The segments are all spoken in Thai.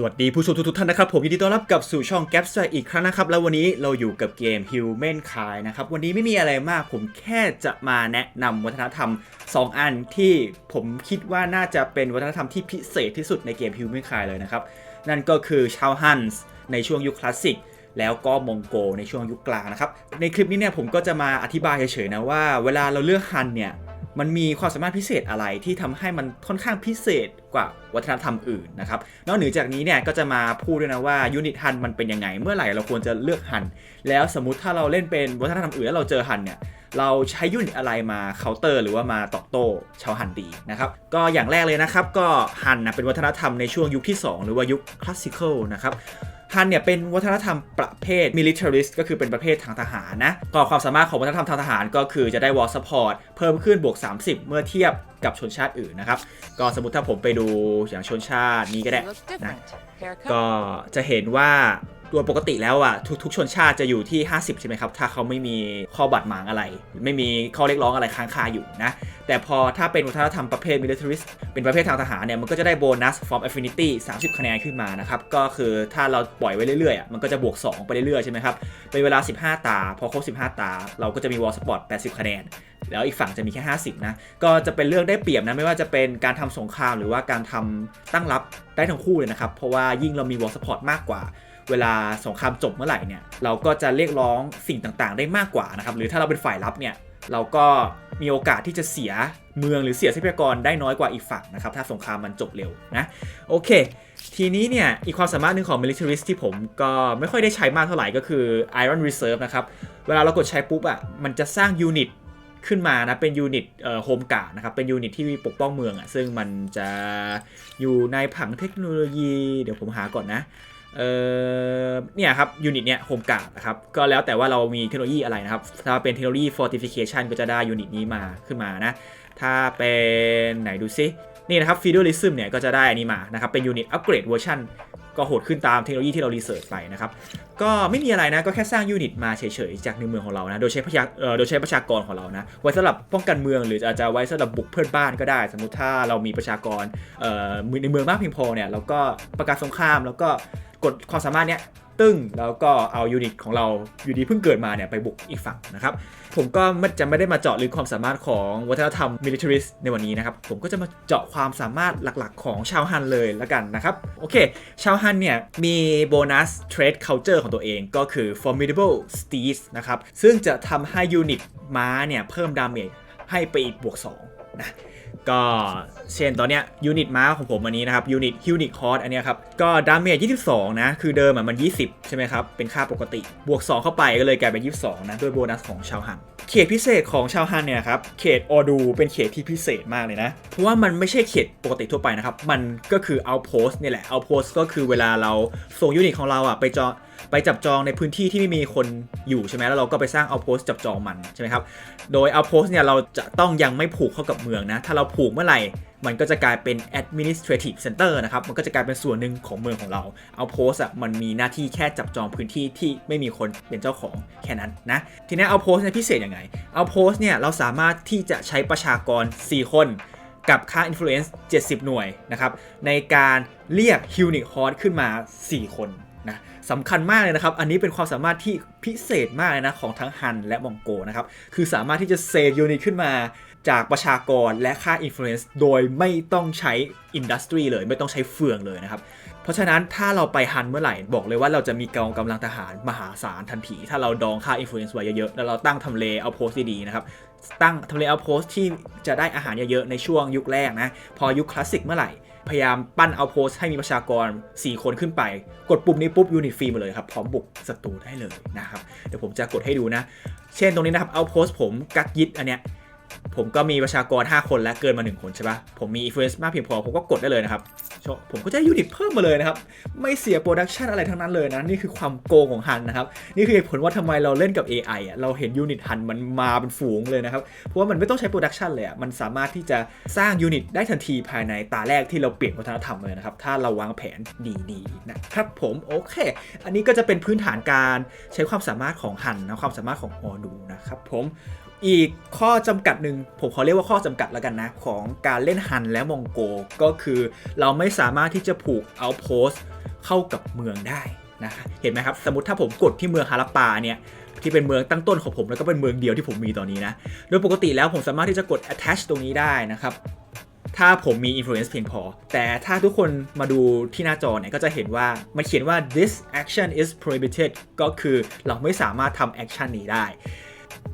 สวัสดีผู้ชมทุกท่านนะครับ ผมยินดีต้อนรับกลับสู่ช่อง g a p s อีกครั้งนะครับ แล้ววันนี้เราอยู่กับเกม Human k i นะครับ วันนี้ไม่มีอะไรมาก ผมแค่จะมาแนะนำวัฒนธรรม 2 อันที่ผมคิดว่าน่าจะเป็นวัฒนธรรมที่พิเศษที่สุดในเกม Human k i เลยนะครับ นั่นก็คือชาวฮันส์ในช่วงยุคคลาสสิกแล้วก็มองโกในช่วงยุคกลางนะครับในคลิปนี้เนี่ยผมก็จะมาอธิบายเฉยๆนะว่า เวลาเราเลือกฮันเนี่ย มันมีความสามารถพิเศษอะไรที่ทำให้มันค่อนข้างพิเศษกว่าวัฒนธรรมอื่นนะครับนอกเหนือจากนี้เนี่ยก็จะมาพูดด้วยนะว่ายูนิตฮันมันเป็นยังไง เมื่อไหร่เราควรจะเลือกฮัน แล้วสมมติถ้าเราเล่นเป็นวัฒนธรรมอื่นแล้วเราเจอฮันเนี่ยเราใช้ยูนิตอะไรมาเคาน์เตอร์ หรือว่ามาตอบโต้ชาวฮันดีนะครับก็อย่างแรกเลยนะครับก็ฮันนะเป็นวัฒนธรรมในช่วงยุคที่ 2 หรือว่ายุคคลาสสิคอลนะครับ ฮันเนี่ยเป็นวัฒนธรรมประเภท militarist ก็คือเป็นประเภททางทหารนะก็ความสามารถของวัฒนธรรมทางทหารก็คือจะได้ war support เพิ่มขึ้นบวก 30 เมื่อเทียบกับชนชาติอื่นนะครับ ก็สมมติถ้าผมไปดูอย่างชนชาตินี้ก็ได้ Looks นะ different. Haircut. ก็จะเห็นว่า โดยปกติแล้วอะทุกๆชนชาติจะอยู่ที่ 50 ใช่ไหมครับ ถ้าเขาไม่มีข้อบาดหมางอะไร ไม่มีข้อเรียกร้องอะไรค้างคาอยู่นะ แต่พอถ้าเป็นวัฒนธรรมประเภท militarist เป็นประเภททางทหารเนี่ย มันก็จะได้โบนัส from affinity 30 คะแนนขึ้นมานะครับ ก็คือถ้าเราปล่อยไว้เรื่อยๆอะมันก็จะบวก 2 ไปเรื่อยๆใช่ไหมครับ เป็นเวลา 15 ตา พอครบ 15 ตา เราก็จะมี war sport 80 คะแนน แล้วอีกฝั่งจะมีแค่ 50 นะ ก็จะเป็นเรื่องได้เปรียบนะ ไม่ว่าจะเป็นการทำสงครามหรือว่าการทำตั้งรับได้ทั้งคู่เลยนะครับ เพราะว่ายิ่งเรามี war support มากกว่า เวลาสงครามจบเมื่อไหร่เนี่ยเราก็จะเรียกร้องสิ่งต่างๆ ได้มากกว่านะครับหรือถ้าเราเป็นฝ่ายรับเนี่ยเราก็มีโอกาสที่จะเสียเมืองหรือเสียทรัพยากรได้น้อยกว่าอีกฝั่งนะครับถ้าสงครามมันจบเร็วนะโอเค ทีนี้เนี่ยอีกความสามารถหนึ่งของ militarist ที่ผมก็ไม่ค่อยได้ใช้มากเท่าไหร่ก็คือ iron reserve นะครับเวลาเรากดใช้ปุ๊บอะ่ะมันจะสร้างยูนิตขึ้นมานะเป็นยูนิตเอ่อโฮมการ์ดนะครับเป็นยูนิตที่ปกป้องเมืองอะ่ะซึ่งมันจะอยู่ในผังเทคโนโลยี เดี๋ยวผมหาก่อนนะ เออเนี่ยครับยูนิตเนี่ยโฮมการ์ดนะครับก็แล้วแต่ว่าเรามีเทคโนโลยีอะไรนะครับ ถ้าเป็นเทคโนโลยี fortification ก็จะได้ยูนิตนี้มาขึ้นมานะ ถ้าเป็นไหนดูซิ นี่นะครับ feudalism เนี่ยก็จะได้อันนี้มานะครับเป็นยูนิตอัปเกรดเวอร์ชันก็โหดขึ้นตามเทคโนโลยีที่เรารีเสิร์ชไปนะครับ ก็ไม่มีอะไรนะ ก็แค่สร้างยูนิตมาเฉยๆ จากในเมืองของเรานะ โดยใช้ประชาโดยใช้ประชากรของเรานะ ไว้สำหรับป้องกันเมืองหรืออาจจะไว้สำหรับบุกเพื่อนบ้านก็ได้ สมมติถ้าเรามีประชากรในเมืองมากเพียงพอเนี่ยเราก็ประกาศสงครามแล้วก็กดความสามารถเนี้ย ตึ้งแล้วก็เอายูนิตของเราอยู่ดีเพิ่งเกิดมาเนี่ยไปบุกอีกฝั่งนะครับ ผมก็ไม่จะไม่ได้มาเจาะลึกความสามารถของวัฒนธรรม militarist ในวันนี้นะครับ ผมก็จะมาเจาะความสามารถหลักๆ ของชาวฮันเลยละกันนะครับ โอเค ชาวฮันเนี่ยมีโบนัส trade culture ของตัวเองก็คือ formidable steeds นะครับ ซึ่งจะทำให้ยูนิตม้าเนี่ยเพิ่มดาเมจให้ไปอีกบวก2นะ ก็เช่นตอนเนี้ยยูนิตม้าของผมอันนี้นะครับยูนิตฮิวนิคคอร์สอันเนี้ยครับ ก็ดาเมจ22 นะ คือเดิมอะมัน 20 ใช่ไหมครับ เป็นค่าปกติ บวก 2 เข้าไปก็เลยกลายเป็น 22 นะ ด้วยโบนัสของชาวฮัน เขตพิเศษของชาวฮันเนี่ยครับเขตออดูเป็นเขตที่พิเศษมากเลยนะ เพราะว่ามันไม่ใช่เขตปกติทั่วไปนะครับ มันก็คือเอาโพสเนี่ยแหละเอาโพสก็คือเวลาเราส่งยูนิตของเราอะไปจอไปจับจองในพื้นที่ที่ไม่มีคนอยู่ใช่ไหมแล้วเราก็ไปสร้างเอาโพสจับจองมันใช่ไหมครับโดยเอาโพสเนี่ยเราจะต้องยังไม่ผูกเข้ากับเมืองนะถ้าเราผกเมื่อไหร่ มันก็จะกลายเป็น administrative center นะครับ มันก็จะกลายเป็นส่วนหนึ่งของเมืองของเรา เอาโพสอะมันมีหน้าที่แค่จับจองพื้นที่ที่ไม่มีคนเป็นเจ้าของแค่นั้นนะ ทีนี้เอาโพสเนี่ยพิเศษยังไง เอาโพสเนี่ยเราสามารถที่จะใช้ประชากร 4 คนกับค่า influence 70 หน่วยนะครับ ในการเรียก unique host ขึ้นมา 4 คนนะสำคัญมากเลยนะครับ อันนี้เป็นความสามารถที่พิเศษมากเลยนะ ของทั้งฮันและมองโกนะครับ คือสามารถที่จะเซฟยูนิตขึ้นมา จากประชากรและค่า influence โดยไม่ต้องใช้อินดัสทรีเลย ไม่ต้องใช้เฟืองเลยนะครับ เพราะฉะนั้นถ้าเราไปฮันเมื่อไหร่ บอกเลยว่าเราจะมีกองกำลังทหารมหาศาลทันที ถ้าเราดองค่า influence ไว้เยอะๆ แล้วเราตั้งทำเลเอาโพสดีๆนะครับ ตั้งทำเลเอาโพสที่จะได้อาหารเยอะๆ ในช่วงยุคแรกนะ พอยุคคลาสสิกเมื่อไหร่พยายามปั้นเอาโพสให้มีประชากร 4 คนขึ้นไป กดปุ่มนี้ปุ๊บยูนิตฟรีมาเลยครับ พร้อมบุกศัตรูได้เลยนะครับ เดี๋ยวผมจะกดให้ดูนะ เช่นตรงนี้นะครับเอาโพสผมกักยิดอันเนี้ย ผมก็มีประชากร 5 คนและเกินมา 1 คนใช่ปะผมมี influence มากเพียงพอ ผมก็กดได้เลยนะครับ ผมก็จะยูนิตเพิ่มมาเลยนะครับ ไม่เสียโปรดักชันอะไรทั้งนั้นเลยนะ นี่คือความโกงของฮันนะครับ นี่คือเหตุผลว่าทำไมเราเล่นกับ AI อะ เราเห็นยูนิตฮันมันมาเป็นฝูงเลยนะครับ เพราะว่ามันไม่ต้องใช้โปรดักชันเลยอะ มันสามารถที่จะสร้างยูนิตได้ทันทีภายในตาแรกที่เราเปลี่ยนวัฒนธรรมเลยนะครับ ถ้าเราวางแผนดีๆนะครับผมโอเค อันนี้ก็จะเป็นพื้นฐานการใช้ความสามารถของฮันนะ ความสามารถของออดูนะครับผม อีกข้อจำกัดหนึ่งผมขอเรียกว่าข้อจำกัดแล้วกันนะ ของการเล่นฮันและมองโก ก็คือเราไม่สามารถที่จะผูกเอาโพสเข้ากับเมืองได้นะเห็นไหมครับ สมมติถ้าผมกดที่เมืองฮาราปาเนี่ยที่เป็นเมืองตั้งต้นของผมแล้วก็เป็นเมืองเดียวที่ผมมีตอนนี้นะ โดยปกติแล้วผมสามารถที่จะกด attach ตรงนี้ได้นะครับ ถ้าผมมี influence เพียงพอ แต่ถ้าทุกคนมาดูที่หน้าจอเนี่ยก็จะเห็นว่ามันเขียนว่า this action is prohibited ก็คือเราไม่สามารถทำ action นี้ได้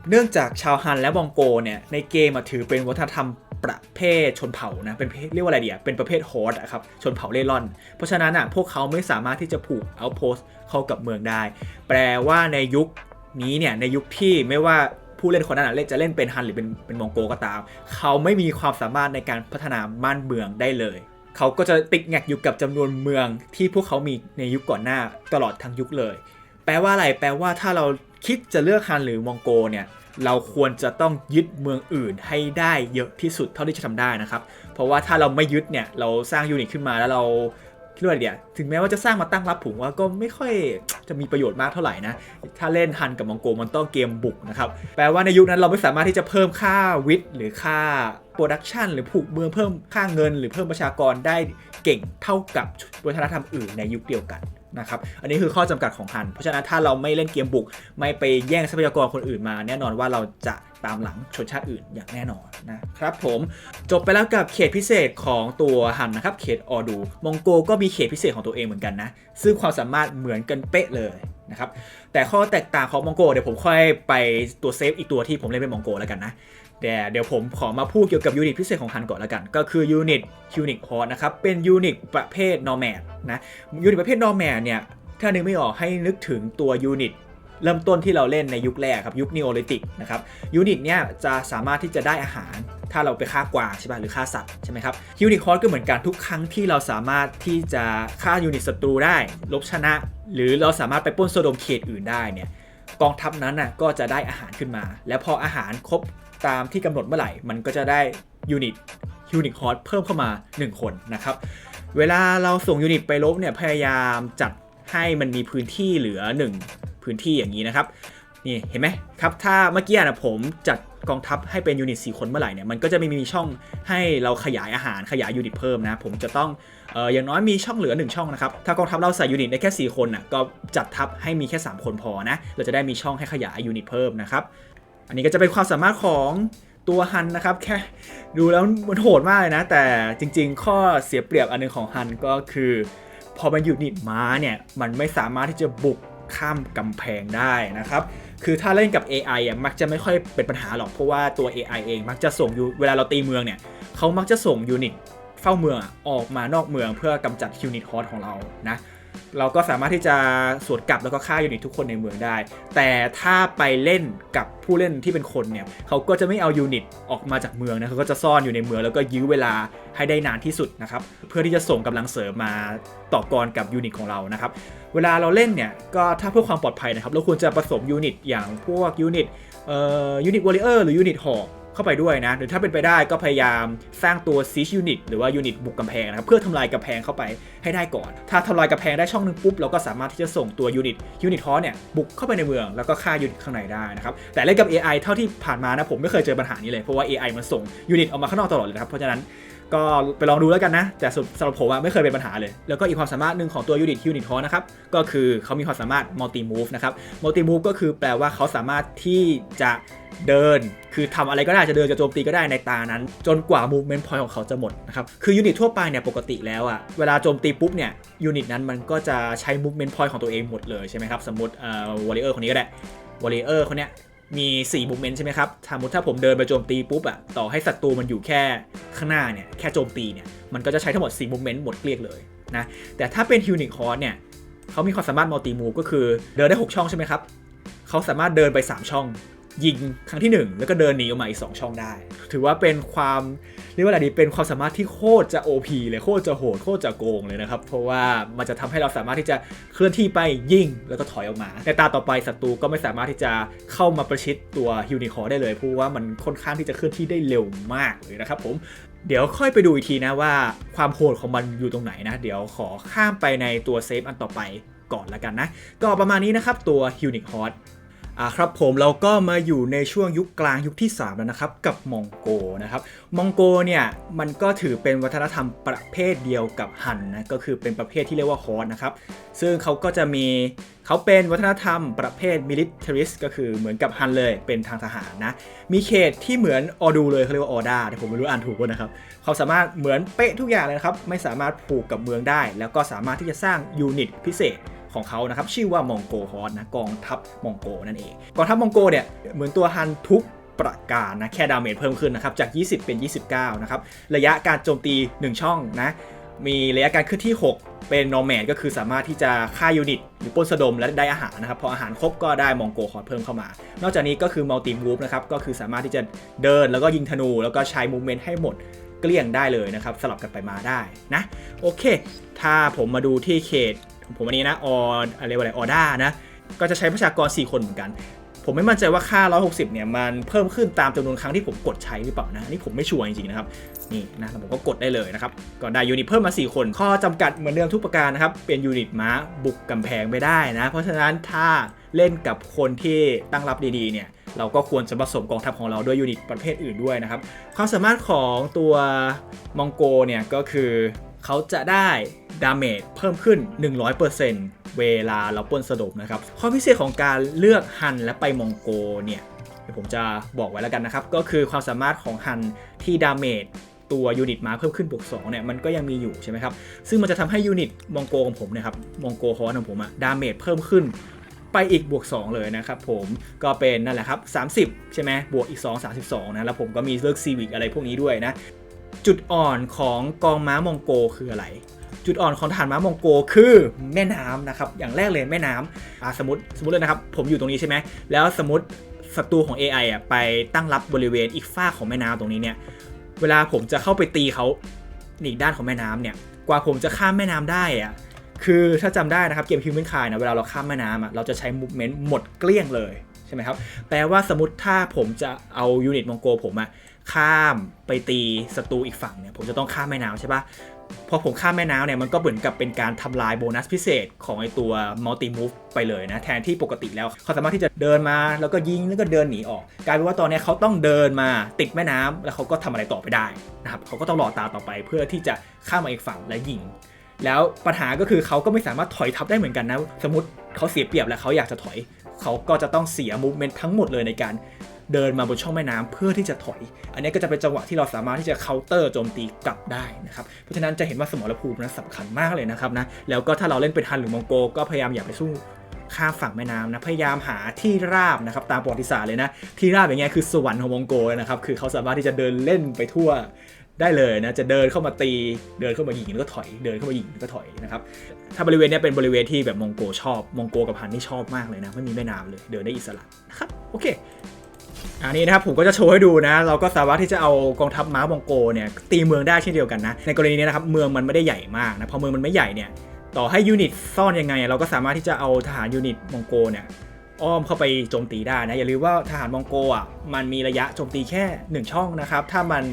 เนื่องจากชาวฮันและมองโกเนี่ยในเกมถือเป็นวัฒนธรรมประเภทชนเผ่านะเป็นเรียกว่าอะไรเดียเป็นประเภทโฮสอะครับชนเผ่าเล่ร่อน เพราะฉะนั้นอะพวกเขาไม่สามารถที่จะผูกเอาโพสเข้ากับเมืองได้ แปลว่าในยุคนี้เนี่ยในยุคที่ไม่ว่าผู้เล่นคนนั้นเล่นจะเล่นเป็นฮันหรือเป็นเป็นมองโกก็ตาม เขาไม่มีความสามารถในการพัฒนาบ้านเมืองได้เลย เขาก็จะติดแงกอยู่กับจำนวนเมืองที่พวกเขามีในยุคก่อนหน้าตลอดทั้งยุคเลย แปลว่าอะไรแปลว่าถ้าเรา คิดจะเลือกฮันหรือมองโกเนี่ยเราควรจะต้องยึดเมืองอื่นให้ได้เยอะที่สุดเท่าที่จะทำได้นะครับ เพราะว่าถ้าเราไม่ยึดเนี่ยเราสร้างยูนิตขึ้นมาแล้วเราเรียกว่าอะไรเดียถึงแม้ว่าจะสร้างมาตั้งรับผมว่าก็ไม่ค่อยจะมีประโยชน์มากเท่าไหร่นะ ถ้าเล่นฮันกับมองโกมันต้องเกมบุกนะครับ แปลว่าในยุคนั้นเราไม่สามารถที่จะเพิ่มค่าวิทย์หรือค่าโปรดักชันหรือผูกเมืองเพิ่มค่าเงิน หรือเพิ่มประชากรได้เก่งเท่ากับวัฒนธรรมอื่นในยุคเดียวกัน นะครับ อันนี้คือข้อจำกัดของฮัน เพราะฉะนั้นถ้าเราไม่เล่นเกมบุก ไม่ไปแย่งทรัพยากรคนอื่นมา แน่นอนว่าเราจะตามหลังชนชาติอื่นอย่างแน่นอนนะครับผมจบไปแล้วกับเขตพิเศษของตัวฮันนะครับเขตออดู มองโกก็มีเขตพิเศษของตัวเองเหมือนกันนะ ซึ่งความสามารถเหมือนกันเป๊ะเลยนะครับแต่ข้อแตกต่างของมองโกเดี๋ยวผมค่อยไปตัวเซฟอีกตัวที่ผมเล่นเป็นมองโกแล้วกันนะ แต่เดี๋ยวผมขอมาพูดเกี่ยวกับยูนิตพิเศษของฮันก่อนล้วกัน ก็คือยูนิตยูนิตฮอร์นะครับ เป็นยูนิตประเภทนอร์แมนนะยูนิตประเภทนอร์แมนเนี่ย ถ้านึกไม่ออกให้นึกถึงตัวยูนิตเริ่มต้นที่เราเล่นในยุคแรกครับยุคนีโอลิติกนะครับยูนิตเนี่ยจะสามารถที่จะได้อาหาร ถ้าเราไปฆ่ากวางใช่ป่ะหรือฆ่าสัตว์ใช่ไหมครับยูนิคอร์สก็เหมือนกันทุกครั้งที่เราสามารถที่จะฆ่ายูนิตศัตรูได้ลบชนะ หรือเราสามารถไปป้นโซโดมเขตอื่นได้เนี่ยกองทัพนั้นน่ะก็จะได้อาหารขึ้นมา แล้วพออาหารครบ ตามที่กำหนดเมื่อไหร่ มันก็จะได้ยูนิตยูนิตคอร์สเพิ่มเข้ามา 1 คนนะครับ เวลาเราส่งยูนิตไปลบเนี่ยพยายามจัดให้มันมีพื้นที่เหลือ 1 พื้นที่อย่างนี้นะครับนี่เห็นไหมครับถ้าเมื่อกี้นะผมจัดกองทัพให้เป็นยูนิต4คนเมื่อไหร่เนี่ยมันก็จะไม่มีช่องให้เราขยายอาหารขยายยูนิตเพิ่มนะผมจะต้องเอออย่างน้อยมีช่องเหลือ 1 ช่องนะครับถ้ากองทัพเราใส่ยูนิตได้แค่ 4 คนนะ่ะก็จัดทัพให้มีแค่ 3 คนพอนะเราจะได้มีช่องให้ขยายยูนิตเพิ่มนะครับ อันนี้ก็จะเป็นความสามารถของตัวฮันนะครับ แค่ดูแล้วมันโหดมากเลยนะ แต่จริงๆ ข้อเสียเปรียบอันนึงของฮันก็คือ พอมันอยู่นิดม้าเนี่ยมันไม่สามารถที่จะบุกข้ามกำแพงได้นะครับ คือถ้าเล่นกับ AI อะมักจะไม่ค่อยเป็นปัญหาหรอก เพราะว่าตัว AI เองมักจะส่งยูเวลาเราตีเมืองเนี่ยเขามักจะส่งยูนิตเฝ้าเมืองออกมานอกเมืองเพื่อกำจัดยูนิตฮอสของเรานะ เราก็สามารถที่จะสวนกลับแล้วก็ฆ่ายูนิตทุกคนในเมืองได้ แต่ถ้าไปเล่นกับผู้เล่นที่เป็นคนเนี่ยเขาก็จะไม่เอายูนิตออกมาจากเมืองนะเขาก็จะซ่อนอยู่ในเมืองแล้วก็ยื้อเวลาให้ได้นานที่สุดนะครับเพื่อที่จะส่งกำลังเสริมมาต่อกรกับยูนิตของเรานะครับเวลาเราเล่นเนี่ยก็ถ้าเพื่อความปลอดภัยนะครับเราควรจะผสมยูนิตอย่างพวกยูนิตเอ่อยูนิตวอลเลอร์หรือยูนิตหอก เข้าไปด้วยนะ หรือถ้าเป็นไปได้ก็พยายามสร้างตัวซีชยูนิตหรือว่ายูนิตบุกกำแพงนะครับเพื่อทำลายกำแพงเข้าไปให้ได้ก่อน ถ้าทำลายกำแพงได้ช่องนึงปุ๊บเราก็สามารถที่จะส่งตัวยูนิตยูนิตฮอสเนี่ยบุกเข้าไปในเมืองแล้วก็ฆ่ายูนิตข้างในได้นะครับแต่เล่นกับ AI เท่าที่ผ่านมานะผมไม่เคยเจอปัญหานี้เลยเพราะว่า AI มันส่งยูนิตออกมาข้างนอกตลอดเลยครับเพราะฉะนั้นก็ไปลองดูแล้วกันนะ แต่สำหรับผมไม่เคยเป็นปัญหาเลย แล้วก็อีกความสามารถหนึ่งของตัวยูนิตยูนิตฮอนะครับ ก็คือเขามีความสามารถมัลติมูฟนะครับมัลติมูฟก็คือแปลว่าเขาสามารถที่จะเดิน คือทำอะไรก็ได้จะเดินจะโจมตีก็ได้ในตานั้น จนกว่า movement point ของเขาจะหมดนะครับ คือยูนิตทั่วไปเนี่ยปกติแล้วอะเวลาโจมตีปุ๊บเนี่ยยูนิตนั้นมันก็จะใช้ movement point ของตัวเองหมดเลยใช่ไหมครับ สมมติเอ่อวอลเลอร์คนนี้ก็ได้วอลเลอร์คนเนี้ย มี4มูเมนต์ใช่ไหมครับสมมติถ้าผมเดินไปโจมตีปุ๊บอะต่อให้ศัตรูมันอยู่แค่ข้างหน้าเนี่ย แค่โจมตีเนี่ย มันก็จะใช้ทั้งหมด4มูเมนต์หมดเกลี้ยงเลยนะ แต่ถ้าเป็น Unique c o r เนี่ยเขามีความสามารถมัลติมูก็คือเดินได้ 6 ช่องใช่ไหมครับ เขาสามารถเดินไป 3 ช่อง ยิงครั้งที่ 1 แล้วก็เดินหนีออกมาอีก 2 ช่องได้ ถือว่าเป็นความ เรียกว่าอะไรดีเป็นความสามารถที่โคตรจะ OP เลยโคตรจะโหดโคตรจะโกงเลยนะครับ เพราะว่ามันจะทำให้เราสามารถที่จะเคลื่อนที่ไปยิงแล้วก็ถอยออกมา ในตาต่อไปศัตรูก็ไม่สามารถที่จะเข้ามาประชิดตัวยูนิคอร์ได้เลยเพราะว่ามันค่อนข้างที่จะเคลื่อนที่ได้เร็วมากเลยนะครับผมเดี๋ยวค่อยไปดูอีกทีนะว่าความโหดของมันอยู่ตรงไหนนะ เดี๋ยวขอข้ามไปในตัวเซฟอันต่อไปก่อนละกันนะ ก็ประมาณนี้นะครับตัว Unique h o t อ่ อ่าครับผมเราก็มาอยู่ในช่วงยุคกลางยุคที่ 3 แล้วนะครับ กับมองโกนะครับมองโกเนี่ยมันก็ถือเป็นวัฒนธรรมประเภทเดียวกับฮันนะก็คือเป็นประเภทที่เรียกว่าฮอสนะครับซึ่งเขาก็จะมีเขาเป็นวัฒนธรรมประเภทมิลิเทริสก็คือเหมือนกับฮันเลยเป็นทางทหารนะ มีเขตที่เหมือนออดูเลยเขาเรียกว่าออดาแต่ผมไม่รู้อ่านถูกป่ะนะครับเขาสามารถเหมือนเป๊ะทุกอย่างเลยนะครับไม่สามารถผูกกับเมืองได้ แล้วก็สามารถที่จะสร้างยูนิตพิเศษ ของเขานะครับชื่อว่ามองโกฮอสนะกองทัพมองโกนั่นเองกองทัพมองโกเนี่ยเหมือนตัวฮันทุกประการนะแค่ดาเมจเพิ่มขึ้นนะครับจาก 20 เป็น 29 นะครับ ระยะการโจมตี 1 ช่องนะ มีระยะการขึ้นที่ 6 เป็นนอร์แมนก็คือสามารถที่จะฆ่ายูนิต หรือป้นสะดมและได้อาหารนะครับ พออาหารครบก็ได้มองโกฮอสเพิ่มเข้ามา นอกจากนี้ก็คือมัลติมูฟนะครับ ก็คือสามารถที่จะเดินแล้วก็ยิงธนู แล้วก็ใช้มูเมนต์ให้หมดเกลี้ยงได้เลยนะครับสลับกันไปมาได้นะโอเค ถ้าผมมาดูที่เขต ผมอันนี้นะอออะไรวะไรออด้านะ ก็จะใช้ประชากร 4 คนเหมือนกัน ผมไม่มั่นใจว่าค่า 160 เนี่ย มันเพิ่มขึ้นตามจำนวนครั้งที่ผมกดใช้หรือเปล่านะนี่ผมไม่ชัวร์จริงๆนะครับ นี่นะแล้วผมก็กดได้เลยนะครับ ก็ได้ยูนิตเพิ่มมา 4 คน ข้อจำกัดเหมือนเดิมทุกประการนะครับ เป็นยูนิตม้าบุกกำแพงไม่ได้นะ เพราะฉะนั้นถ้าเล่นกับคนที่ตั้งรับดีๆเนี่ยเราก็ควรจะผสมกองทัพของเราด้วยยูนิตประเภทอื่นด้วยนะครับ ความสามารถของตัวมองโกเนี่ยก็คือ เขาจะได้ดาเมจเพิ่มขึ้น 100%เวลาเราป้นสะดมนะครับ ข้อพิเศษของการเลือกฮันและไปมองโกเนี่ยเดี๋ยวผมจะบอกไว้แล้วกันนะครับ ก็คือความสามารถของฮันที่ดาเมจตัวยูนิตมาเพิ่มขึ้นบวก2เนี่ยมันก็ยังมีอยู่ใช่ไหมครับ ซึ่งมันจะทำให้ยูนิตมองโกของผมเนี่ยครับมองโกฮอนของผมอะดาเมจเพิ่มขึ้นไปอีกบวก 2 เลยนะครับผมก็เป็นนั่นแหละครับ 30 ใช่ไหมบวกอีก 2 32 นะ แล้วผมก็มีเลือกซีวิกอะไรพวกนี้ด้วยนะ จุดอ่อนของกองม้ามองโกคืออะไร จุดอ่อนของฐานม้ามองโกคือแม่น้ำนะครับ อย่างแรกเลยแม่น้ำอ่าสมมติสมมติเลยนะครับ ผมอยู่ตรงนี้ใช่ไหมแล้วสมมติศัตรูของ AI อะไปตั้งรับบริเวณอีกฝ้าของแม่น้ำตรงนี้เนี่ย เวลาผมจะเข้าไปตีเขาอีกด้านของแม่น้ำเนี่ย กว่าผมจะข้ามแม่น้ำได้อะ คือถ้าจำได้นะครับเกม Human Kind นะเวลาเราข้ามแม่น้ำอะเราจะใช้ movement หมดเกลี้ยงเลยใช่ไหมครับ แปลว่าสมมติถ้าผมจะเอายูนิตมองโกผมอะ ข้ามไปตีศัตรูอีกฝั่งเนี่ยผมจะต้องข้ามแม่น้ำใช่ปะพอผมข้ามแม่น้ำเนี่ยมันก็เหมือนกับเป็นการทำลายโบนัสพิเศษของไอตัว multi move ไปเลยนะ แทนที่ปกติแล้วเขาสามารถที่จะเดินมาแล้วก็ยิงแล้วก็เดินหนีออก กลายเป็นว่าตอนนี้เขาต้องเดินมาติดแม่น้ำแล้วเขาก็ทำอะไรต่อไปได้นะครับเขาก็ต้องรอตาต่อไปเพื่อที่จะข้ามมาอีกฝั่งและยิง แล้วปัญหาก็คือเขาก็ไม่สามารถถอยทับได้เหมือนกันนะ สมมติเขาเสียเปรียบแล้วเขาอยากจะถอย เขาก็จะต้องเสียมูฟเมนต์ทั้งหมดเลยในการ เดินมาบนช่องแม่น้ำเพื่อที่จะถอย อันนี้ก็จะเป็นจังหวะที่เราสามารถที่จะเคาน์เตอร์โจมตีกลับได้นะครับเพราะฉะนั้นจะเห็นว่าสมรภูมินั้นสำคัญมากเลยนะครับนะแล้วก็ถ้าเราเล่นเป็นฮันหรือมองโกก็พยายามอย่าไปสู้ข้ามฝั่งแม่น้ำนะพยายามหาที่ราบนะครับตามประวัติศาสตร์เลยนะที่ราบอย่างเงี้ยคือสวรรค์ของมองโกลนะครับคือเขาสามารถที่จะเดินเล่นไปทั่วได้เลยนะจะเดินเข้ามาตีเดินเข้ามายิงแล้วก็ถอยเดินเข้ามายิงแล้วก็ถอยนะครับถ้าบริเวณนี้เป็นบริเวณที่แบบมองโกชอบมองโกกับฮันนี่ชอบมากเลยนะไม่มีแม่น้ำเลยเดินได้อิสระนะครับโอเค อันนี้นะครับผมก็จะโชว์ให้ดูนะ เราก็สามารถที่จะเอากองทัพม้ามองโกเนี่ยตีเมืองได้เช่นเดียวกันนะ ในกรณีนี้นะครับเมืองมันไม่ได้ใหญ่มากนะพอเมืองมันไม่ใหญ่เนี่ยต่อให้ยูนิตซ่อนยังไง เราก็สามารถที่จะเอาทหารยูนิตมองโกเนี่ยอ้อมเข้าไปโจมตีได้นะอย่าลืมว่าทหารมองโกอะมันมีระยะโจมตีแค่ 1 ช่องนะครับถ้ามัน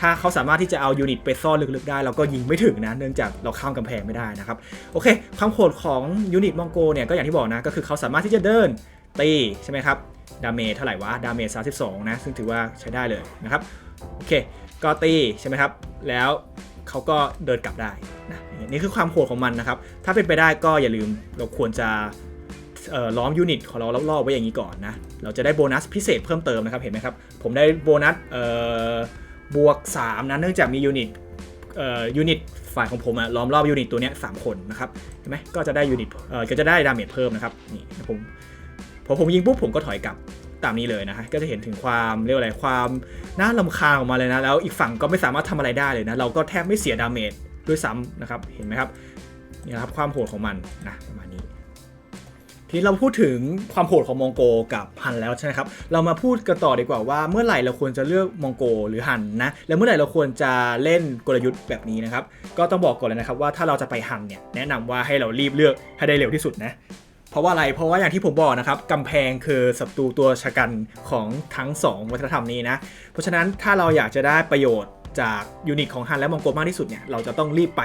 ถ้าเขาสามารถที่จะเอายูนิตไปซ่อนลึกๆได้ เราก็ยิงไม่ถึงนะเนื่องจากเราข้ามกำแพงไม่ได้นะครับโอเค ความโหดของยูนิตมองโกเนี่ยก็อย่างที่บอกนะก็คือเขาสามารถที่จะเดินตีใช่ไหมครับ ดาเมจเท่าไหร่วะ ดาเมจ32 นะ ซึ่งถือว่าใช้ได้เลยนะครับ โอเค ก็ตีใช่ไหมครับ แล้วเขาก็เดินกลับได้นะนี่คือความโหดของมันนะครับ ถ้าเป็นไปได้ก็อย่าลืมเราควรจะล้อมยูนิตของเรารอบๆไว้อย่างนี้ก่อนนะ เราจะได้โบนัสพิเศษเพิ่มเติมนะครับ เห็นไหมครับ ผมได้โบนัสบวก 3 นะ เนื่องจากมียูนิตยูนิตฝ่ายของผมอะล้อมรอบยูนิตตัวเนี้ยสามคนนะครับ เห็นไหมก็จะได้ยูนิตก็จะได้ดาเมจเพิ่มนะครับ นี่ผม พอผมยิงปุ๊บผมก็ถอยกลับตามนี้เลยนะฮะก็จะเห็นถึงความเรียกว่าอะไรความน่าลำคาญออกมาเลยนะ แล้วอีกฝั่งก็ไม่สามารถทำอะไรได้เลยนะ เราก็แทบไม่เสียดาเมจด้วยซ้ำนะครับ เห็นไหมครับนี่ครับความโหดของมันนะประมาณนี้ทีเราพูดถึงความโหดของมองโกกับฮันแล้วใช่ไหมครับ เรามาพูดกันต่อดีกว่าว่าเมื่อไหร่เราควรจะเลือกมองโกหรือฮันนะ แล้วเมื่อไหร่เราควรจะเล่นกลยุทธ์แบบนี้นะครับ ก็ต้องบอกก่อนเลยนะครับว่าถ้าเราจะไปฮันเนี่ยแนะนำว่าให้เรารีบเลือกให้ได้เร็วที่สุดนะ เพราะว่าอะไร เพราะว่าอย่างที่ผมบอกนะครับกำแพงคือศัตรูตัวชะกันของทั้ง 2 วัฒนธรรมนี้นะ เพราะฉะนั้นถ้าเราอยากจะได้ประโยชน์จากยูนิตของฮันและมองโกมากที่สุดเนี่ยเราจะต้องรีบไป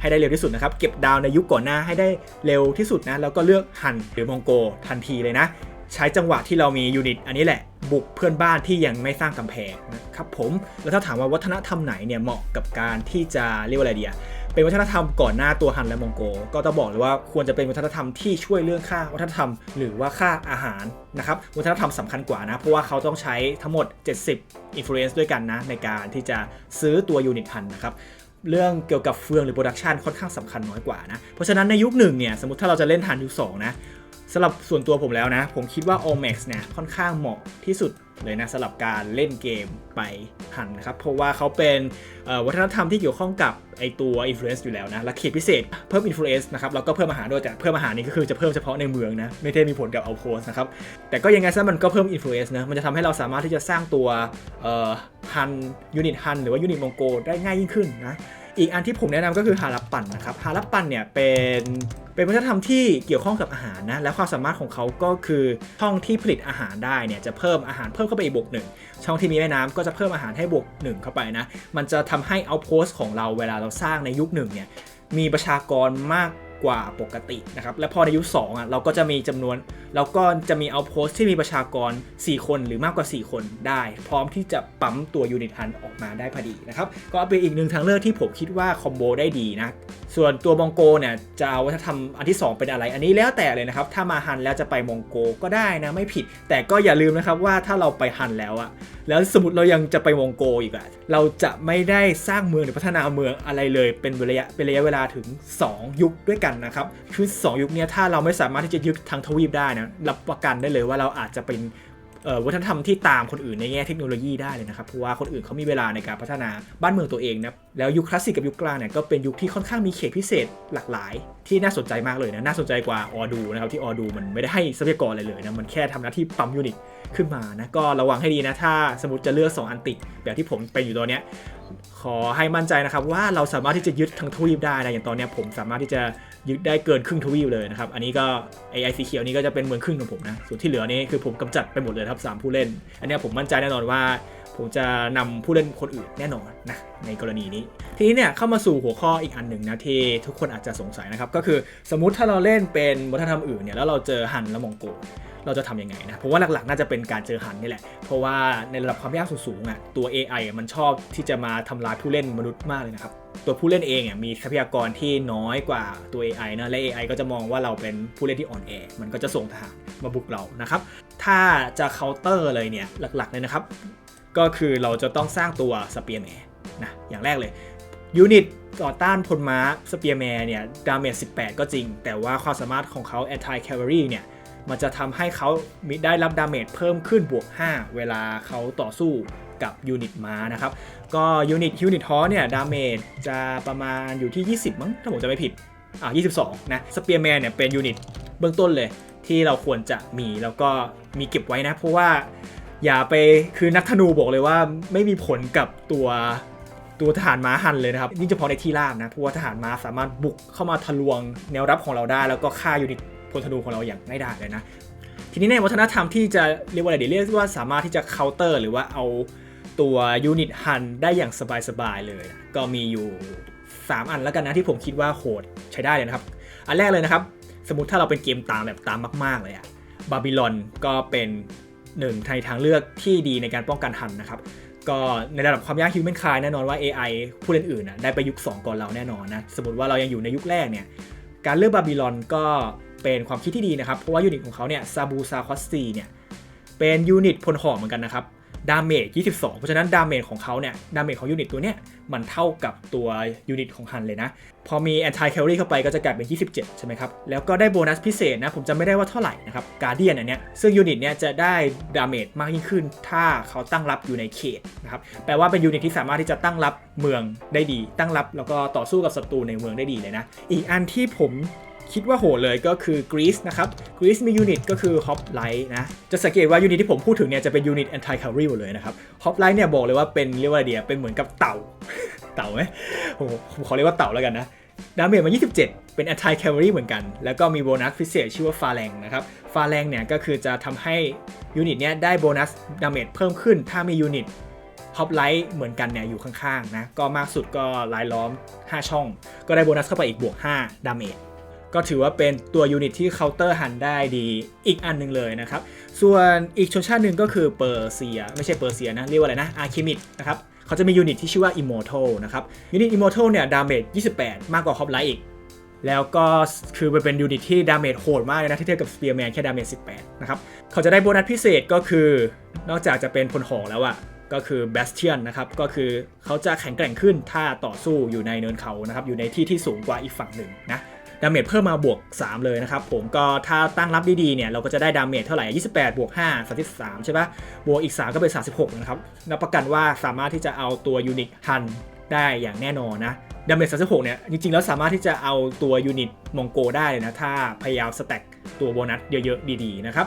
ให้ได้เร็วที่สุดนะครับ เก็บดาวในยุคก่อนหน้าให้ได้เร็วที่สุดนะ แล้วก็เลือกฮันหรือมองโกทันทีเลยนะ ใช้จังหวะที่เรามียูนิต อันนี้แหละบุกเพื่อนบ้านที่ยังไม่สร้างกำแพงนะครับผมแล้วถ้าถามว่าวัฒนธรรมไหนเนี่ยเหมาะกับการที่จะเรียกว่าอะไรดีอะ เป็นวัฒนธรรมก่อนหน้าตัวฮันและมองโก ก็ต้องบอกเลยว่าควรจะเป็นวัฒนธรรมที่ช่วยเรื่องค่าวัฒนธรรม หรือว่าค่าอาหารนะครับวัฒนธรรมสำคัญกว่านะ เพราะว่าเขาต้องใช้ทั้งหมด 70 influence ด้วยกันนะ ในการที่จะซื้อตัวยูนิตฮันนะครับเรื่องเกี่ยวกับเฟืองหรือโปรดักชันค่อนข้างสำคัญน้อยกว่านะ เพราะฉะนั้นในยุคหนึ่งเนี่ยสมมติถ้าเราจะเล่นทันยุคสองนะสำหรับส่วนตัวผมแล้วนะ ผมคิดว่า Omax เนี่ยค่อนข้างเหมาะที่สุด เลยนะสำหรับการเล่นเกมไปหันนะครับ เพราะว่าเขาเป็นวัฒนธรรมที่เกี่ยวข้องกับไอตัว influence อยู่แล้วนะ และเขตพิเศษเพิ่ม influence นะครับแล้วก็เพิ่มอาหารด้วยแต่เพิ่มอาหารนี่ก็คือจะเพิ่มเฉพาะในเมืองนะ ไม่ได้มีผลกับ outpost นะครับ แต่ก็ยังไงซะมันก็เพิ่ม influence นะ มันจะทำให้เราสามารถที่จะสร้างตัวเอ่อฮันยูนิตฮันหรือว่ายูนิตมองโกได้ง่ายยิ่งขึ้นนะ อีกอันที่ผมแนะนำก็คือฮารับปันนะครับฮารับปันเนี่ยเป็นเป็นวัฒนธรรมที่เกี่ยวข้องกับอาหารนะและความสามารถของเขาก็คือช่องที่ผลิตอาหารได้เนี่ยจะเพิ่มอาหารเพิ่มเข้าไปอีกบวกหนึ่งช่องที่มีแม่น้ำก็จะเพิ่มอาหารให้บวกหนึ่งเข้าไปนะมันจะทำให้เอาโพสของเราเวลาเราสร้างในยุคหนึ่งเนี่ยมีประชากรมาก กว่าปกตินะครับ และพอในยุค2อะเราก็จะมีจำนวนเราก็จะมีเอาโพสที่มีประชากร 4 คนหรือมากกว่า 4 คนได้ พร้อมที่จะปั๊มตัวยูนิตฮันออกมาได้พอดีนะครับ ก็เป็นอีกหนึ่งทางเลือกที่ผมคิดว่าคอมโบได้ดีนะ ส่วนตัวมองโกเนี่ยจะเอาวัฒนธรรมอันที่ 2 เป็นอะไร อันนี้แล้วแต่เลยนะครับ ถ้ามาฮันแล้วจะไปมองโกก็ได้นะไม่ผิด แต่ก็อย่าลืมนะครับว่าถ้าเราไปฮันแล้วอะแล้วสมมติเรายังจะไปมองโกอีกอะเราจะไม่ได้สร้างเมืองหรือพัฒนาเมืองอะไรเลยเป็นระยะเป็นระยะเวลาถึง 2 ยุคด้วยกันนะครับคือ2ยุคนี้ถ้าเราไม่สามารถที่จะยึดทั้งทวีปได้นะรับประกันได้เลยว่าเราอาจจะเป็นวัฒนธรรมที่ตามคนอื่นในแง่เทคโนโลยีได้เลยนะครับเพราะว่าคนอื่นเขามีเวลาในการพัฒนาบ้านเมืองตัวเองนะแล้วยุคคลาสสิกกับยุคกลางเนี่ยก็เป็นยุคที่ค่อนข้างมีเขตพิเศษหลากหลาย ที่น่าสนใจมากเลยนะน่าสนใจกว่าออดูนะครับที่ออดูมันไม่ได้ให้ทรัพยากรอะไรเลยนะมันแค่ทำหน้าที่ปั๊มยูนิตขึ้นมานะก็ระวังให้ดีนะถ้าสมมติจะเลือก 2 อันติดแบบที่ผมเป็นอยู่ตอนเนี้ยขอให้มั่นใจนะครับว่าเราสามารถที่จะยึดทั้งทวีปได้นะอย่างตอนนี้ผมสามารถที่จะ ยึดได้เกินครึ่งทวีปเลยนะครับ อันนี้ก็ไอไอซีเขียวนี้ก็จะเป็นเมืองครึ่งของผมนะ ส่วนที่เหลือนี้คือผมกำจัดไปหมดเลยครับสามผู้เล่น อันนี้ผมมั่นใจแน่นอนว่า ผมจะนำผู้เล่นคนอื่นแน่นอนนะในกรณีนี้ ทีนี้เนี่ยเข้ามาสู่หัวข้ออีกอันหนึ่งนะที่ทุกคนอาจจะสงสัยนะครับ ก็คือสมมติถ้าเราเล่นเป็นวัฒนธรรมอื่นเนี่ยแล้วเราเจอฮันและมองโก เราจะทำยังไงนะผมว่าหลักๆ น่าจะเป็นการเจอหันนี่แหละ เพราะว่าในระดับความยากสูงๆอะตัว AI อะมันชอบที่จะมาทำลายผู้เล่นมนุษย์มากเลยนะครับตัวผู้เล่นเองอะมีทรัพยากรที่น้อยกว่าตัว AI นะและ AI ก็จะมองว่าเราเป็นผู้เล่นที่อ่อนแอ มันก็จะส่งทหารมาบุกเรานะครับ ถ้าจะเคาน์เตอร์เลยเนี่ยหลักๆเลยนะครับ ก็คือเราจะต้องสร้างตัวสเปียร์แมนนะอย่างแรกเลยยูนิตต่อต้านพลม้าสเปียร์แมนเนี่ยดาเมจ18 ก็จริง แต่ว่าความสามารถของเขา anti cavalry เนี่ย มันจะทำให้เขามีได้รับดาเมจเพิ่มขึ้นบวก 5 เวลาเขาต่อสู้กับยูนิตม้านะครับ ก็ยูนิตยูนิตฮอเนี่ยดาเมจจะประมาณอยู่ที่ 20 มั้งถ้าผมจะไม่ผิด อ่า22 นะสเปียร์แมนเนี่ยเป็นยูนิตเบื้องต้นเลยที่เราควรจะมีแล้วก็มีเก็บไว้นะ เพราะว่าอย่าไปคือนักธนูบอกเลยว่าไม่มีผลกับตัวตัวทหารม้าหันเลยนะครับยิ่งเฉพาะในที่ราบนะเพราะว่าทหารม้าสามารถบุกเข้ามาทะลวงแนวรับของเราได้ แล้วก็ฆ่ายูนิต พลธนูของเราอย่างง่ายดายเลยนะทีนี้ในวัฒนธรรมที่จะเรียกว่าอะไรเดี๋ยวเรียกว่าสามารถที่จะเคาน์เตอร์ หรือว่าเอาตัวยูนิตฮันได้อย่างสบายๆเลย ก็มีอยู่ 3 อันแล้วกันนะที่ผมคิดว่าโหดใช้ได้เลยนะครับ อันแรกเลยนะครับ สมมติถ้าเราเป็นเกมตามแบบตามมาก ๆ เลยอะบาบิลอนก็เป็นหนึ่งในทางเลือกที่ดีในการป้องกันฮันนะครับ ก็ในระดับความยากฮิวแมนคายแน่นอนว่า AI ผู้เล่นอื่นน่ะได้ไปยุค 2 ก่อนเราแน่นอนนะ สมมติว่าเรายังอยู่ในยุคแรกเนี่ยการเลือกบาบิลอนก็ เป็นความคิดที่ดีนะครับ เพราะว่ายูนิตของเขาเนี่ยซาบูซาคอสซีเนี่ยเป็นยูนิตพลหอกเหมือนกันนะครับดาเมจ22 เพราะฉะนั้นดาเมจของเขาเนี่ยดาเมจของยูนิตตัวเนี้ยมันเท่ากับตัวยูนิตของฮันเลยนะ พอมี anti carry เข้าไปก็จะกลายเป็น 27 ใช่ไหมครับ แล้วก็ได้โบนัสพิเศษนะ ผมจำไม่ได้ว่าเท่าไหร่นะครับการเดียนอันเนี้ยซึ่งยูนิตเนี้ยจะได้ดาเมจมากยิ่งขึ้น ถ้าเขาตั้งรับอยู่ในเขตนะครับแปลว่าเป็นยูนิตที่สามารถที่จะตั้งรับเมืองได้ดี ตั้งรับแล้วก็ต่อสู้กับศัตรูในเมืองได้ดีเลยนะ อีกอันที่ผม คิดว่าโหดเลยก็คือกรีซนะครับกรีซมียูนิตก็คือฮอปไลท์นะ จะสังเกตว่ายูนิตที่ผมพูดถึงเนี่ยจะเป็นยูนิตแอนตี้คารีหมดเลยนะครับฮอปไลท์เนี่ยบอกเลยว่าเป็นเรียกว่าเดียเป็นเหมือนกับเต่า เต่าไหมโอ้โหผมขอเรียกว่าเต่าแล้วกันนะดาเมจมา 27 เป็น anti cavalry เหมือนกัน แล้วก็มีโบนัสพิเศษชื่อว่าฟาแรงนะครับ ฟาแรงเนี่ยก็คือจะทำให้ยูนิตเนี้ยได้โบนัสดาเมจเพิ่มขึ้น ถ้ามียูนิตฮอปไลท์เหมือนกันเนี่ยอยู่ข้างๆนะ ก็มากสุดก็ลายล้อม 5 ช่อง ก็ได้โบนัสเข้าไปอีกบวก 5 ดาเมจ ก็ถือว่าเป็นตัวยูนิตที่เคาน์เตอร์ฮันได้ดีอีกอันหนึ่งเลยนะครับ ส่วนอีกชนชาติหนึ่งก็คือเปอร์เซีย ไม่ใช่เปอร์เซียนะ เรียกว่าอะไรนะอาร์คิมิดนะครับเขาจะมียูนิตที่ชื่อว่า Immortal นะครับยูนิต Immortal เนี่ยดาเมจ28 มากกว่าคอปไลท์อีก แล้วก็คือมันเป็นยูนิตที่ดาเมจโหดมากเลยนะที่เทียบกับสเปียร์แมนแค่ดาเมจ18นะครับเขาจะได้โบนัสพิเศษก็คือนอกจากจะเป็นพลหอกแล้วอะก็คือแบสเทียนนะครับ ก็คือเขาจะแข็งแกร่งขึ้นถ้าต่อสู้อยู่ในเนินเขานะครับ อยู่ในที่ที่สูงกว่าอีกฝั่งหนึ่งนะ ดาเมจเพิ่มมาบวก 3 เลยนะครับผมก็ถ้าตั้งรับดีๆเนี่ยเราก็จะได้ดาเมจเท่าไหร่ 28 บวก 5 33 ใช่ปะบวกอีก 3 ก็เป็น 36 นะครับรับประกันว่าสามารถที่จะเอาตัวยูนิตฮันได้อย่างแน่นอนนะดาเมจ36 เนี่ย จริงๆ แล้วสามารถที่จะเอาตัวยูนิตมองโกได้เลยนะ ถ้าพยายามสแต็กตัวโบนัสเยอะๆ ดีๆ นะครับ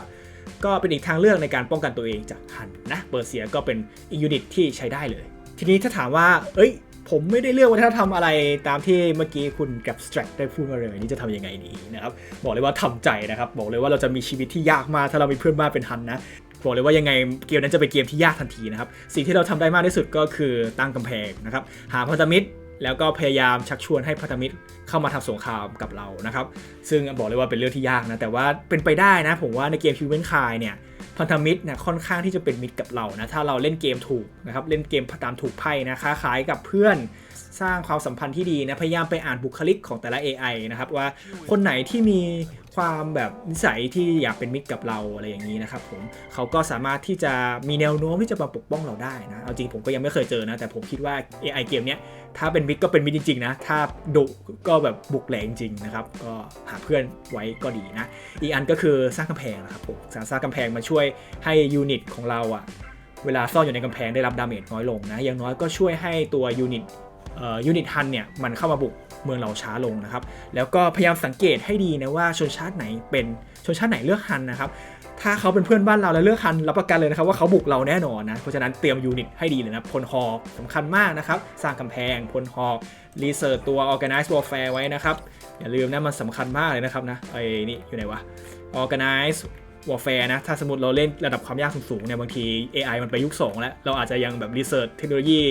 ก็เป็นอีกทางเลือกในการป้องกันตัวเองจากฮันนะเปอร์เซียก็เป็นอีกยูนิตที่ใช้ได้เลย ทีนี้ถ้าถามว่า เอ้ย ผมไม่ได้เลือกว่าถ้าทำอะไรตามที่เมื่อกี้คุณกับสแตรกได้พูดมาเลยนี่จะทำยังไงดีนะครับบอกเลยว่าทำใจนะครับบอกเลยว่าเราจะมีชีวิตที่ยากมากถ้าเรามีเพื่อนบ้านเป็นฮันนะบอกเลยว่ายังไงเกมนั้นจะเป็นเกมที่ยากทันทีนะครับสิ่งที่เราทำได้มากที่สุดก็คือตั้งกำแพงนะครับหาพันธมิตร แล้วก็พยายามชักชวนให้พันธมิตรเข้ามาทำสงครามกับเรานะครับ ซึ่งบอกเลยว่าเป็นเรื่องที่ยากนะ แต่ว่าเป็นไปได้นะ ผมว่าในเกม Human k i เนี่ยพันธมิตรเนี่ยค่อนข้างที่จะเป็นมิตรกับเรานะ ถ้าเราเล่นเกมถูกนะครับเล่นเกมตามถูกไพ่นะค้าขายกับเพื่อนสร้างความสัมพันธ์ที่ดีนะพยายามไปอ่านบุคลิกของแต่ละ AI นะครับว่าคนไหนที่มี ความแบบนิสัยที่อยากเป็นมิตรกับเราอะไรอย่างนี้นะครับผมเขาก็สามารถที่จะมีแนวโน้มที่จะมาปกป้องเราได้นะเอาจริงผมก็ยังไม่เคยเจอนะ แต่ผมคิดว่า AI เกมเนี้ยถ้าเป็นมิตรก็เป็นมิตรจริงๆนะถ้าดุก็แบบบุกแรงจริงนะครับก็หาเพื่อนไว้ก็ดีนะอีกอันก็คือสร้างกำแพงนะครับผมสร้างกำแพงมาช่วยให้ยูนิตของเราอะเวลาซ่อนอยู่ในกำแพงได้รับดาเมจน้อยลงนะอย่างน้อยก็ช่วยให้ตัวยูนิตยูนิตฮันเนี่ยมันเข้ามาบุก เมืองเราช้าลงนะครับ แล้วก็พยายามสังเกตให้ดีนะว่าชนชาติไหนเป็นชนชาติไหนเลือกฮันนะครับถ้าเขาเป็นเพื่อนบ้านเราแล้วเลือกฮันรับประกันเลยนะครับว่าเขาบุกเราแน่นอนนะเพราะฉะนั้นเตรียมยูนิตให้ดีเลยนะพลฮอสำคัญมากนะครับ สร้างกำแพงพลฮอรีเสิร์ตตัว Organize Warfare ไว้นะครับ อย่าลืมนะมันสำคัญมากเลยนะครับนะไอ้นี่อยู่ไหนวะ Organize Warfare นะ ถ้าสมมติเราเล่นระดับความยากสูงๆเนี่ยบางที AI มันไปยุค2แล้ว เราอาจจะยังแบบรีเสิร์ชเทคโนโลยี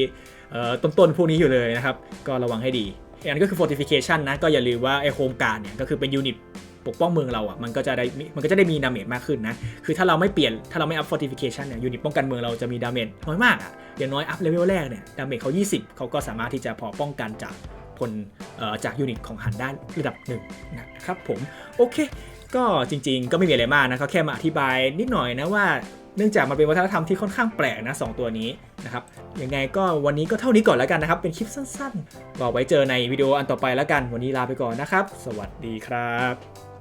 เอ่อต้นๆพวกนี้อยู่เลยนะครับ ก็ระวังให้ดี อีกอันก็คือ fortification นะ ก็อย่าลืมว่าไอ้โฮมการ์ดเนี่ยก็คือเป็นยูนิตปกป้องเมืองเราอะมันก็จะได้มันก็จะได้มีดาเมจมากขึ้นนะ คือถ้าเราไม่เปลี่ยนถ้าเราไม่อัพ fortification เนี่ยยูนิตป้องกันเมืองเราจะมีดาเมจน้อยมากอะอย่างน้อยอัพเลเวลแรกเนี่ยดาเมจเขา 20 เขาก็สามารถที่จะพอป้องกันจากพลจากยูนิตของหันด้านระดับหนึ่งนะครับผม โอเค ก็จริงๆ ก็ไม่มีอะไรมากนะเขาแค่มาอธิบายนิดหน่อยนะว่าเนื่องจากมันเป็นวัฒนธรรมที่ค่อนข้างแปลกนะสองตัวนี้ นะครับยังไงก็วันนี้ก็เท่านี้ก่อนแล้วกันนะครับ เป็นคลิปสั้นๆก็ไว้เจอในวิดีโออันต่อไปแล้วกัน วันนี้ลาไปก่อนนะครับ สวัสดีครับ